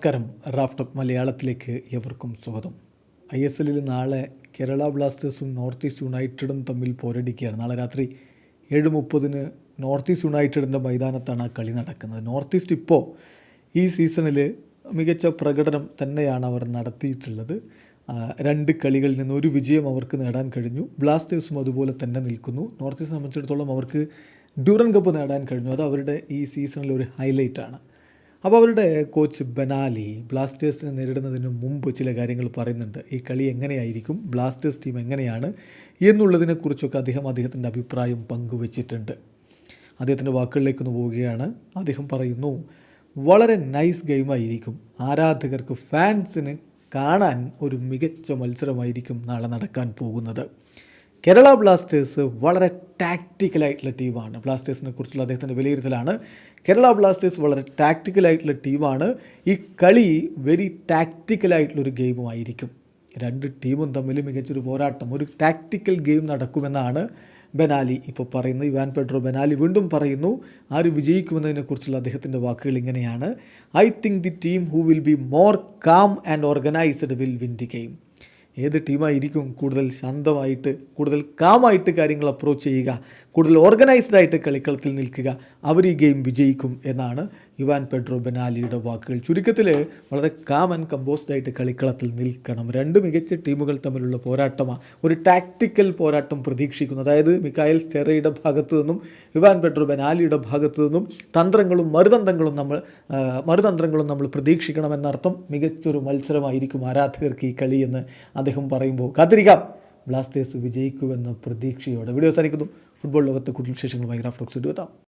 നമസ്കാരം. റാഫ്റ്റോക്ക് മലയാളത്തിലേക്ക് എവർക്കും സ്വാഗതം. ഐ എസ് എല്ലിൽ നാളെ കേരള ബ്ലാസ്റ്റേഴ്സും നോർത്ത് ഈസ്റ്റ് യുണൈറ്റഡും തമ്മിൽ പോരടിക്കുകയാണ്. നാളെ രാത്രി ഏഴ് മുപ്പതിന് നോർത്ത് ഈസ്റ്റ് യുണൈറ്റഡിന്റെ മൈതാനത്താണ് ആ കളി നടക്കുന്നത്. നോർത്ത് ഈസ്റ്റ് ഇപ്പോൾ ഈ സീസണിൽ മികച്ച പ്രകടനം തന്നെയാണ് അവർ നടത്തിയിട്ടുള്ളത്. രണ്ട് കളികളിൽ നിന്ന് ഒരു വിജയം അവർക്ക് നേടാൻ കഴിഞ്ഞു. ബ്ലാസ്റ്റേഴ്സും അതുപോലെ തന്നെ നിൽക്കുന്നു. നോർത്ത് ഈസ്റ്റ് സംബന്ധിച്ചിടത്തോളം അവർക്ക് ഡ്യൂറൻ കപ്പ് നേടാൻ കഴിഞ്ഞു. അത് അവരുടെ ഈ സീസണിലെ ഒരു ഹൈലൈറ്റാണ്. അപ്പോൾ അവരുടെ കോച്ച് ബനാലി ബ്ലാസ്റ്റേഴ്സിനെ നേരിടുന്നതിന് മുമ്പ് ചില കാര്യങ്ങൾ പറയുന്നുണ്ട്. ഈ കളി എങ്ങനെയായിരിക്കും? ബ്ലാസ്റ്റേഴ്സ് ടീം എങ്ങനെയാണ്? എന്നുള്ളതിനെക്കുറിച്ചൊക്കെ അദ്ദേഹം അദ്ദേഹത്തിന്റെ അഭിപ്രായം പങ്കുവച്ചിട്ടുണ്ട്. അദ്ദേഹത്തിന്റെ വാക്കുകളിലേക്കൊന്ന് പോവുകയാണ്. അദ്ദേഹം പറയുന്നു വളരെ നൈസ് ഗെയിമായിരിക്കും ആരാധകർക്ക് ഫാൻസിന് കാണാൻ ഒരു മികച്ച മത്സരമായിരിക്കും നാളെ നടക്കാൻ പോകുന്നത്. കേരള ബ്ലാസ്റ്റേഴ്സ് വളരെ ടാക്റ്റിക്കലായിട്ടുള്ള ടീമാണ്. ബ്ലാസ്റ്റേഴ്സിനെ കുറിച്ചുള്ള അദ്ദേഹത്തിന്റെ വിലയിരുത്തലാണ്. കേരള ബ്ലാസ്റ്റേഴ്സ് വളരെ ടാക്റ്റിക്കലായിട്ടുള്ള ടീമാണ്. ഈ കളി വെരി ടാക്റ്റിക്കലായിട്ടുള്ളൊരു ഗെയിമുമായിരിക്കും രണ്ട് ടീമും തമ്മിൽ മികച്ചൊരു പോരാട്ടം ഒരു ടാക്റ്റിക്കൽ ഗെയിം നടക്കുമെന്നാണ് ബെനാലി ഇപ്പോൾ പറയുന്നത്. ഇവാൻ പെഡ്രോ ബെനാലി വീണ്ടും പറയുന്നു ആര് വിജയിക്കുമെന്നതിനെക്കുറിച്ചുള്ള അദ്ദേഹത്തിന്റെ വാക്കുകൾ ഇങ്ങനെയാണ്. I think the team who will be more calm and organised will win the game ഏത് ടീമായിരിക്കും കൂടുതൽ ശാന്തമായിട്ട് കൂടുതൽ കാമായിട്ട് കാര്യങ്ങൾ അപ്രോച്ച് ചെയ്യുക കൂടുതൽ ഓർഗനൈസ്ഡ് ആയിട്ട് കളിക്കളത്തിൽ നിൽക്കുക അവർ ഈ ഗെയിം വിജയിക്കും എന്നാണ് യുവാൻ പെഡ്രോ ബെനാലിയുടെ വാക്കുകൾ. ചുരുക്കത്തിൽ വളരെ കാം ആൻഡ് കമ്പോസ്ഡ് ആയിട്ട് കളിക്കളത്തിൽ നിൽക്കണം. രണ്ട് മികച്ച ടീമുകൾ തമ്മിലുള്ള പോരാട്ടമാണ് ഒരു ടാക്ടിക്കൽ പോരാട്ടം പ്രതീക്ഷിക്കുന്നു. അതായത് മിക്കായൽ സ്റ്റെറയുടെ ഭാഗത്തു നിന്നും യുവാൻ പെഡ്രോ ബെനാലിയുടെ ഭാഗത്തു നിന്നും തന്ത്രങ്ങളും മറുതന്ത്രങ്ങളും നമ്മൾ മറുതന്ത്രങ്ങളും നമ്മൾ പ്രതീക്ഷിക്കണമെന്നർത്ഥം മികച്ചൊരു മത്സരമായിരിക്കും ആരാധകർക്ക് ഈ കളിയെന്ന് എന്ന് അദ്ദേഹം പറയുമ്പോൾ കാത്തിരിക്കാം. ബ്ലാസ്റ്റേഴ്സ് വിജയിക്കുമെന്ന പ്രതീക്ഷയോടെ. വീഡിയോ അവസാനിക്കുന്നു. ഫുട്ബോൾ ലോകത്തെ കൂടുതൽ വിശേഷങ്ങളുമായി റാഫ്റ്റോക്സ് എത്താം.